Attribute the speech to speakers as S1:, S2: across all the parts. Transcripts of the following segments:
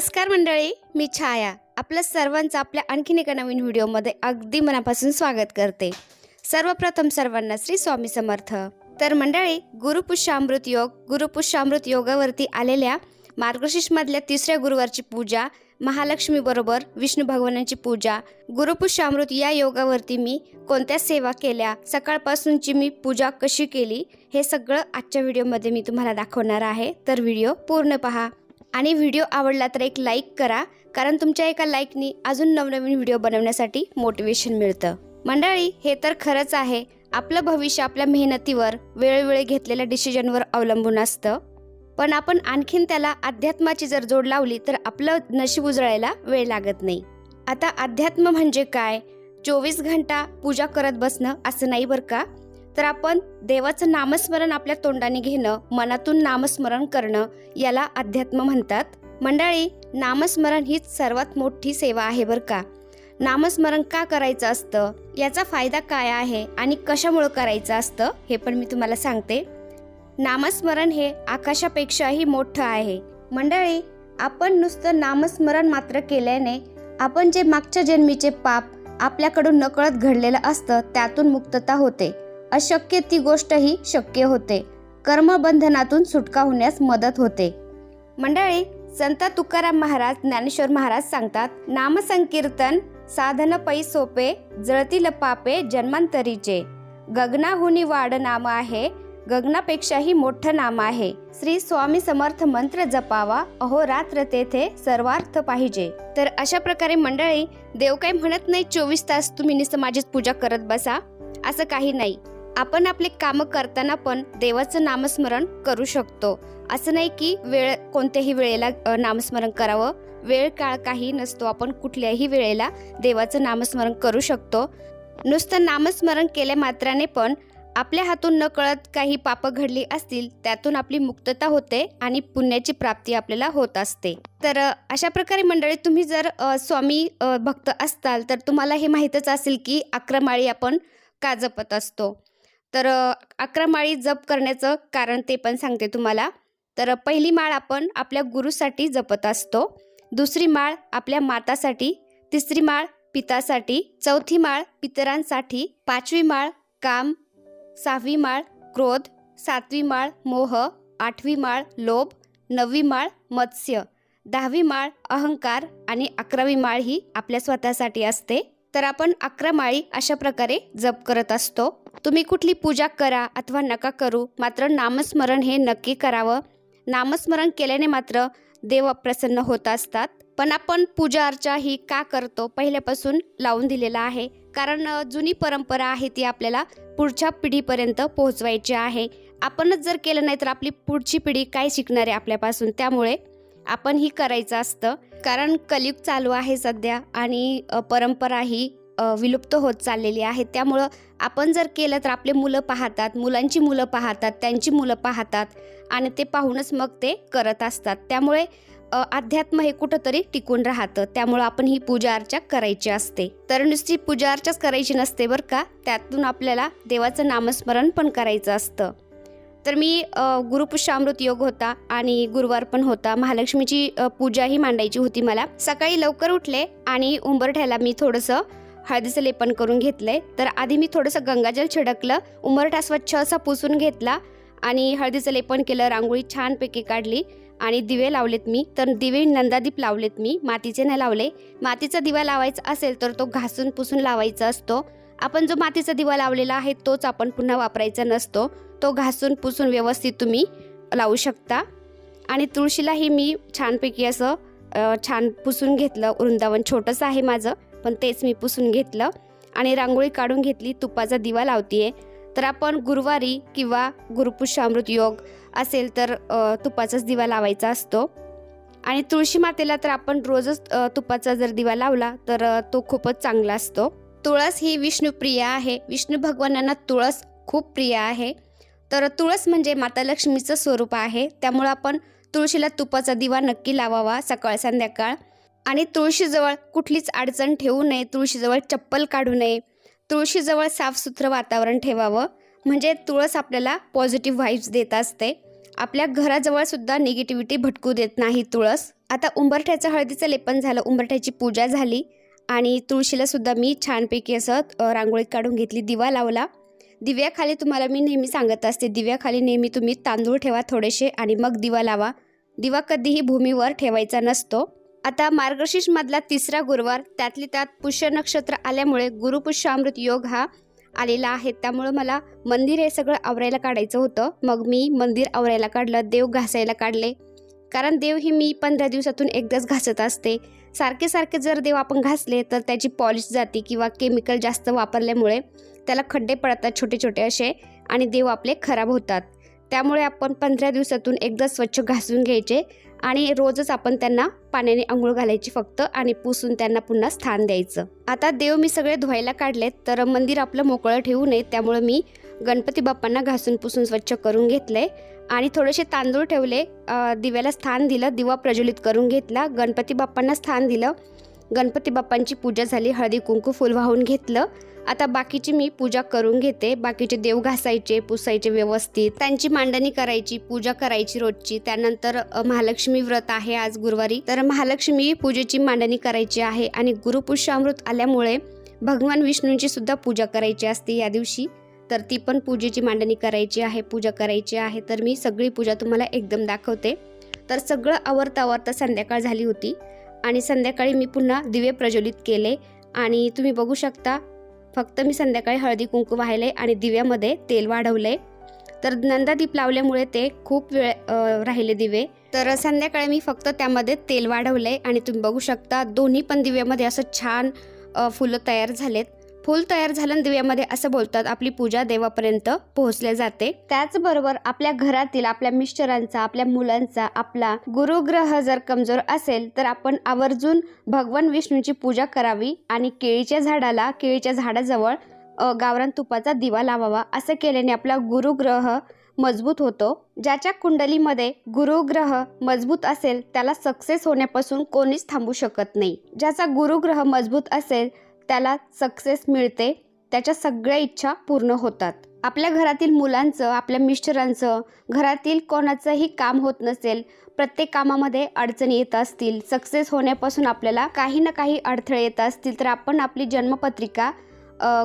S1: नमस्कार मंडळी मी छाया. आपलं सर्वांचं आपल्या आणखीन एका नवीन व्हिडिओमध्ये अगदी मनापासून स्वागत करते. सर्वप्रथम सर्वांना श्री स्वामी समर्थ. तर मंडळी गुरुपुष्यामृत योग गुरुपुष्यामृत योगावरती आलेल्या मार्गशीर्षमधल्या तिसऱ्या गुरुवारची पूजा महालक्ष्मीबरोबर विष्णू भगवानांची पूजा गुरुपुष्यामृत या योगावरती मी कोणत्या सेवा केल्या सकाळपासूनची मी पूजा कशी केली हे सगळं आजच्या व्हिडिओमध्ये मी तुम्हाला दाखवणार आहे. तर व्हिडिओ पूर्ण पहा. आणि व्हिडिओ आवडला तर एक लाईक करा कारण तुमच्या एका लाईकनी अजून नवनवीन व्हिडिओ बनवण्यासाठी मोटिवेशन मिळतं. मंडळी हे तर खरंच आहे. आपलं भविष्य आपल्या मेहनतीवर वेळोवेळी घेतलेल्या डिसिजनवर अवलंबून असतं. पण आपण आणखीन त्याला अध्यात्माची जर जोड लावली तर आपलं नशीब उजळायला वेळ लागत नाही. आता अध्यात्म म्हणजे काय? चोवीस घंटा पूजा करत बसणं असं नाही बरं का? तर आपण देवाचं नामस्मरण आपल्या तोंडाने घेणं मनातून नामस्मरण करणं याला अध्यात्म म्हणतात. मंडळी नामस्मरण हीच सर्वात मोठी सेवा आहे बरं का? नामस्मरण का करायचं असतं? याचा फायदा काय आहे आणि कशामुळं करायचं असतं? हे पण मी तुम्हाला सांगते. नामस्मरण हे आकाशापेक्षाही मोठं आहे. मंडळी आपण नुसतं नामस्मरण मात्र केल्याने आपण जे मागच्या जन्मीचे पाप आपल्याकडून नकळत घडलेलं असतं त्यातून मुक्तता होते. अशक्य ती गोष्टही शक्य होते. कर्मबंधनातून सुटका होण्यास मदत होते. मंडळी संत तुकाराम महाराज ज्ञानेश्वर महाराज सांगतात नामसंकीर्तन साधन पै सोपे जळतील पापे जन्मांतरीचे. गगनाहुनी वाड नाम आहे गगनापेक्षाही मोठं नाम आहे. श्री स्वामी समर्थ मंत्र जपावा अहोरात्र तेथे सर्वार्थ पाहिजे. तर अशा प्रकारे मंडळी देव काही म्हणत नाही चोवीस तास तुम्ही नुसतं माझीच पूजा करत बसा असं काही नाही. आपण आपले कामं करताना पण देवाचं नामस्मरण करू शकतो. असं नाही की वेळ कोणत्याही वेळेला नामस्मरण करावं. वेळ काळ काही नसतो. आपण कुठल्याही वेळेला देवाचं नामस्मरण करू शकतो. नुसतं नामस्मरण केल्या मात्राने पण आपल्या हातून न कळत काही पापं घडली असतील त्यातून आपली मुक्तता होते आणि पुण्याची प्राप्ती आपल्याला होत असते. तर अशा प्रकारे मंडळी तुम्ही जर स्वामी भक्त असताल तर तुम्हाला हे माहीतच असेल की अकरा माळी आपण काजपत असतो? तर अकरा माळी जप करण्याचं कारण ते पण सांगते तुम्हाला. तर पहिली माळ आपण आपल्या गुरुसाठी जपत असतो. दुसरी माळ आपल्या मातासाठी. तिसरी माळ पितासाठी. चौथी माळ पितरांसाठी. पाचवी माळ काम. सहावी माळ क्रोध. सातवी माळ मोह. आठवी माळ लोभ. नववी माळ मत्स्य. दहावी माळ अहंकार आणि अकरावी माळ ही आपल्या स्वतःसाठी असते. तर आपण अकरा माळी अशा प्रकारे जप करत असतो. तुम्ही कुठली पूजा करा अथवा नका करू मात्र नामस्मरण हे नक्की करावं. नामस्मरण केल्याने मात्र देव प्रसन्न होत असतात. पण आपण पूजा अर्चा ही का करतो पहिल्यापासून लावून दिलेला आहे. कारण जुनी परंपरा आहे ती आपल्याला पुढच्या पिढीपर्यंत पोहोचवायची आहे. आपणच जर केलं नाही तर आपली पुढची पिढी काय शिकणार आहे आपल्यापासून? त्यामुळे आपण ही करायचं असतं. कारण कलियुग चालू आहे सध्या आणि परंपरा ही विलुप्त होत चाललेली आहे. त्यामुळं आपण जर केलं तर आपले मुलं पाहतात मुलांची मुलं पाहतात त्यांची मुलं पाहतात आणि ते पाहूनच मग ते करत असतात. त्यामुळे अध्यात्म हे कुठंतरी टिकून राहतं. त्यामुळं आपण ही पूजा अर्चा करायची असते. तर नुसती पूजा अर्चाच करायची नसते बरं का? त्यातून आपल्याला देवाचं नामस्मरण पण करायचं असतं. तर मी गुरुपुष्यामृत योग होता आणि गुरुवार पण होता. महालक्ष्मीची पूजाही मांडायची होती मला. सकाळी लवकर उठले आणि उंबरठ्याला मी थोडंसं हळदीचं लेपन करून घेतलंय. तर आधी मी थोडंसं गंगाजल छिडकलं उंबरठा स्वच्छ असा पुसून घेतला आणि हळदीचं लेपन केलं रांगोळी छानपैकी काढली आणि दिवे लावलेत मी. तर दिवे नंदादीप लावलेत मी मातीचे नाही लावले. मातीचा दिवा लावायचा असेल तर तो घासून पुसून लावायचा असतो. आपण जो मातीचा दिवा लावलेला आहे तोच आपण पुन्हा वापरायचा नसतो. तो घासून पुसून व्यवस्थित तुम्ही लावू शकता. आणि तुळशीलाही मी छानपैकी असं छान पुसून घेतलं. वृंदावन छोटंसं आहे माझं. पण तेच मी पुसून घेतलं आणि रांगोळी काढून घेतली तुपाचा दिवा लावतीये. तर आपण गुरुवारी किंवा गुरुपुष्यामृत योग असेल तर तुपाचाच दिवा लावायचा असतो. आणि तुळशी मातेला तर आपण रोजच तुपाचा जर दिवा लावला तर तो खूपच चांगला असतो. तुळस ही विष्णुप्रिय आहे. विष्णू भगवानांना तुळस खूप प्रिय आहे. तर तुळस म्हणजे माता लक्ष्मीचं स्वरूप आहे. त्यामुळं आपण तुळशीला तुपाचा दिवा नक्की लावावा सकाळ संध्याकाळ. आणि तुळशीजवळ कुठलीच अडचण ठेवू नये तुळशीजवळ चप्पल काढू नये. तुळशीजवळ साफसुथरं वातावरण ठेवावं. म्हणजे तुळस आपल्याला पॉझिटिव्ह व्हाईब्स देत असते. आपल्या घराजवळसुद्धा निगेटिव्हिटी भटकू देत नाही तुळस. आता उंबरठ्याचं हळदीचं लेपन झालं उंबरठ्याची पूजा झाली. आणि तुळशीलासुद्धा मी छानपैकी असं रांगोळीत रांगोळी काढून घेतली दिवा लावला. दिव्याखाली तुम्हाला मी नेहमी सांगत असते दिव्याखाली नेहमी तुम्ही तांदूळ ठेवा थोडेसे आणि मग दिवा लावा. दिवा कधीही भूमीवर ठेवायचा नसतो. आता मार्गशीर्षमधला तिसरा गुरुवार त्यातली त्यात पुष्य नक्षत्र आल्यामुळे गुरुपुष्यामृत योग हा आलेला आहे. त्यामुळं मला मंदिर हे सगळं आवरायला काढायचं होतं. मग मी मंदिर आवरायला काढलं देव घासायला काढले. कारण देव ही मी पंधरा दिवसातून एकदाच घासत असते. सारखे सारखे जर देव आपण घासले तर त्याची पॉलिश जाते किंवा केमिकल जास्त वापरल्यामुळे त्याला खड्डे पडतात छोटे छोटे असे आणि देव आपले खराब होतात. त्यामुळे आपण पंधरा दिवसातून एकदा स्वच्छ घासून घ्यायचे. आणि रोजच आपण त्यांना पाण्याने आंघोळ घालायची फक्त आणि पुसून त्यांना पुन्हा स्थान द्यायचं. आता देव मी सगळे धुवायला काढलेत तर मंदिर आपलं मोकळं ठेवू नये त्यामुळे मी गणपती बाप्पांना घासून पुसून स्वच्छ करून घेतलंय. आणि थोडेसे तांदूळ ठेवले दिव्याला स्थान दिलं दिवा प्रज्वलित करून घेतला गणपती बाप्पांना स्थान दिलं. गणपती बाप्पांची पूजा झाली हळदी कुंकू फुल वाहून घेतलं. आता बाकीची मी पूजा करून घेते. बाकीचे देव घासायचे पुसायचे व्यवस्थित. त्यांची मांडणी करायची पूजा करायची रोजची. त्यानंतर महालक्ष्मी व्रत आहे आज गुरुवारी. तर महालक्ष्मी पूजेची मांडणी करायची आहे आणि गुरुपुष्यामृत आल्यामुळे भगवान विष्णूंची सुद्धा पूजा करायची असते या दिवशी. तर ती पण पूजेची मांडणी करायची आहे पूजा करायची आहे. तर मी सगळी पूजा तुम्हाला एकदम दाखवते. तर सगळं आवरता आवरता संध्याकाळ झाली होती. आणि संध्याकाळी मी पुन्हा दिवे प्रज्वलित केले. आणि तुम्ही बघू शकता फक्त मी संध्याकाळी हळदी कुंकू वाहिले आणि दिव्यामध्ये तेल वाढवले. तर नंदादीप लावल्यामुळे ते खूप वेळ राहिले दिवे. तर संध्याकाळी मी फक्त त्यामध्ये तेल वाढवले आणि तुम्ही बघू शकता दोन्ही पण दिव्यामध्ये असं छान फुलं तयार झालेत. फूल तयार झालं दिव्यामध्ये असं बोलतात आपली पूजा देवापर्यंत पोहोचल्या जाते. त्याचबरोबर आपल्या घरातील आपल्या मिस्टरांचा आपल्या मुलांचा आपला गुरुग्रह जर कमजोर असेल तर आपण आवर्जून भगवान विष्णूची पूजा करावी आणि केळीच्या झाडाला केळीच्या झाडाजवळ गावरान तुपाचा दिवा लावावा. असं केल्याने आपला गुरुग्रह मजबूत होतो. ज्याच्या कुंडलीमध्ये गुरुग्रह मजबूत असेल त्याला सक्सेस होण्यापासून कोणीच थांबू शकत नाही. ज्याचा गुरुग्रह मजबूत असेल त्याला सक्सेस मिळते त्याच्या सगळ्या इच्छा पूर्ण होतात. आपल्या घरातील मुलांचं आपल्या मिस्टरांचं घरातील कोणाचंही काम होत नसेल प्रत्येक कामामध्ये अडचणी येत असतील सक्सेस होण्यापासून आपल्याला काही ना काही अडथळे येत असतील तर आपण आपली जन्मपत्रिका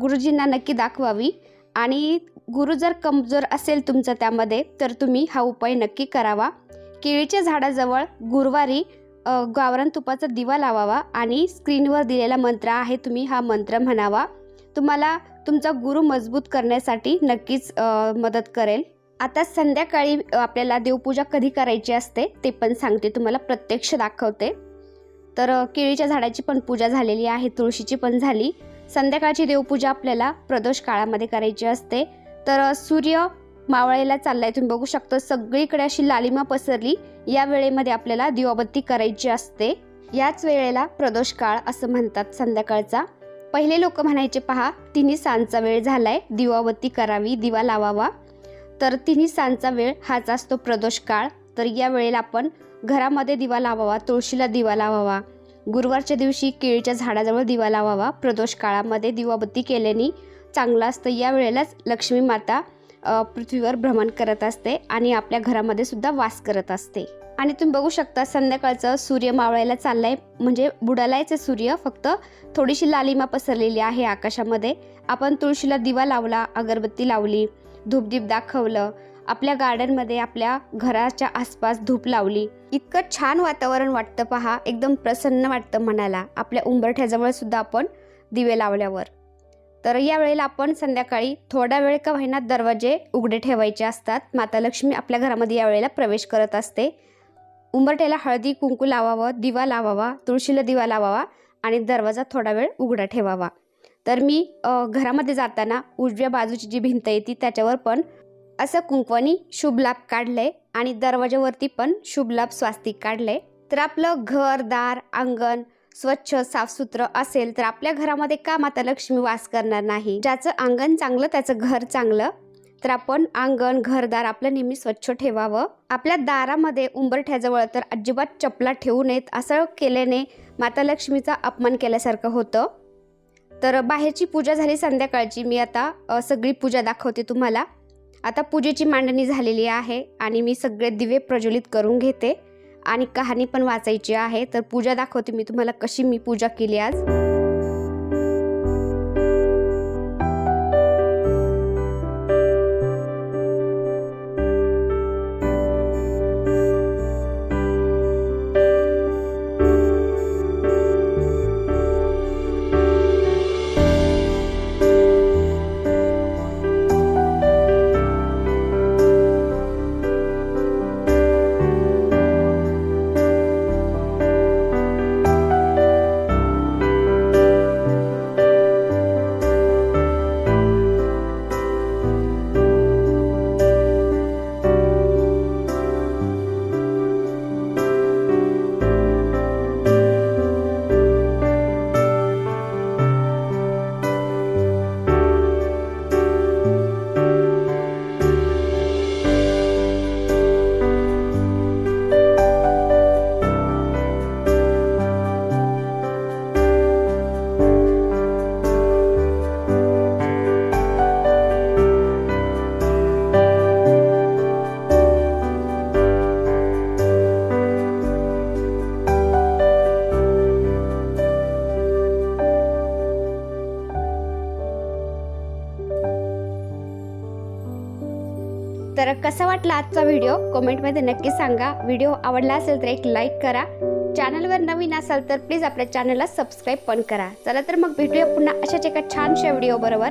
S1: गुरुजींना नक्की दाखवावी. आणि गुरु जर कमजोर असेल तुमचं त्यामध्ये तर तुम्ही हा उपाय नक्की करावा. केळीच्या झाडाजवळ गुरुवारी गावरान तुपाचा दिवा लावावा आणि स्क्रीनवर दिलेला मंत्र आहे तुम्ही हा मंत्र म्हणावा. तुम्हाला तुमचा गुरु मजबूत करण्यासाठी नक्कीच मदत करेल. आता संध्याकाळी आपल्याला देवपूजा कधी करायची असते ते पण सांगते तुम्हाला प्रत्यक्ष दाखवते. तर केळीच्या झाडाची पण पूजा झालेली आहे तुळशीची पण झाली. संध्याकाळची देवपूजा आपल्याला प्रदोष काळामध्ये करायची असते. तर सूर्य मावळायला चाललाय. तुम्ही बघू शकता सगळीकडे अशी लालिमा पसरली. या वेळेमध्ये आपल्याला दिवाबत्ती करायची असते. याच वेळेला प्रदोष काळ असं म्हणतात संध्याकाळचा. पहिले लोक म्हणायचे पहा तिन्ही सांजचा वेळ झालाय. दिवाबत्ती करावी दिवा लावावा. तर तिन्ही सांजचा वेळ हाच असतो प्रदोष काळ तर या वेळेला आपण घरामध्ये दिवा लावावा तुळशीला दिवा लावावा. गुरुवारच्या दिवशी केळीच्या झाडाजवळ दिवा लावावा. प्रदोष काळामध्ये दिवाबत्ती केल्याने चांगलं असतं. या वेळेलाच लक्ष्मी माता पृथ्वीवर भ्रमण करत असते आणि आपल्या घरामध्ये सुद्धा वास करत असते. आणि तुम्ही बघू शकता संध्याकाळचं सूर्य मावळायला चाललाय. म्हणजे बुडालायचं सूर्य फक्त थोडीशी लालिमा पसरलेली आहे आकाशामध्ये. आपण तुळशीला दिवा लावला अगरबत्ती लावली धूपदीप दाखवलं आपल्या गार्डनमध्ये आपल्या घराच्या आसपास धूप लावली. इतकं छान वातावरण वाटतं पहा एकदम प्रसन्न वाटतं मनाला. आपल्या उंबरठ्याजवळ सुद्धा आपण दिवे लावल्यावर. तर यावेळेला आपण संध्याकाळी थोडा वेळ का होईना दरवाजे उघडे ठेवायचे असतात. माता लक्ष्मी आपल्या घरामध्ये यावेळेला प्रवेश करत असते. उंबरठ्याला हळदी कुंकू लावावं दिवा लावावा तुळशीला दिवा लावावा आणि दरवाजा थोडा वेळ उघडा ठेवावा. तर मी घरामध्ये जाताना उजव्या बाजूची जी भिंत येते त्याच्यावर पण असं कुंकवानी शुभ लाभ काढलंय आणि दरवाज्यावरती पण शुभ लाभ स्वास्तिक काढलंय. तर आपलं घर दार अंगण स्वच्छ साफसुथरं असेल तर आपल्या घरामध्ये का माता लक्ष्मी वास करणार नाही? ज्याचं अंगण चांगलं त्याचं घर चांगलं. तर आपण अंगण घरदार आपलं नेहमी स्वच्छ ठेवावं. आपल्या दारामध्ये उंबरठ्याजवळ तर अजिबात चपला ठेवू नयेत असं केल्याने माता लक्ष्मीचा अपमान केल्यासारखं होतं. तर बाहेरची पूजा झाली संध्याकाळची. मी आता सगळी पूजा दाखवते तुम्हाला. आता पूजेची मांडणी झालेली आहे आणि मी सगळे दिवे प्रज्वलित करून घेते. आणि कहाणी पण वाचायची आहे. तर पूजा दाखवते मी तुम्हाला कशी मी पूजा केली आज. तर कसा वाटला आजचा व्हिडिओ कमेंटमध्ये नक्की सांगा. व्हिडिओ आवडला असेल तर एक लाईक करा. चॅनलवर नवीन असाल तर प्लीज आपल्या चॅनलला सबस्क्राईब पण करा. चला तर मग भेटूया पुन्हा अशाच एका छानशा व्हिडिओ बरोबर.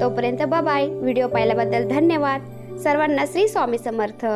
S1: तोपर्यंत बाय व्हिडिओ पाहिल्याबद्दल धन्यवाद. सर्वांना श्री स्वामी समर्थ.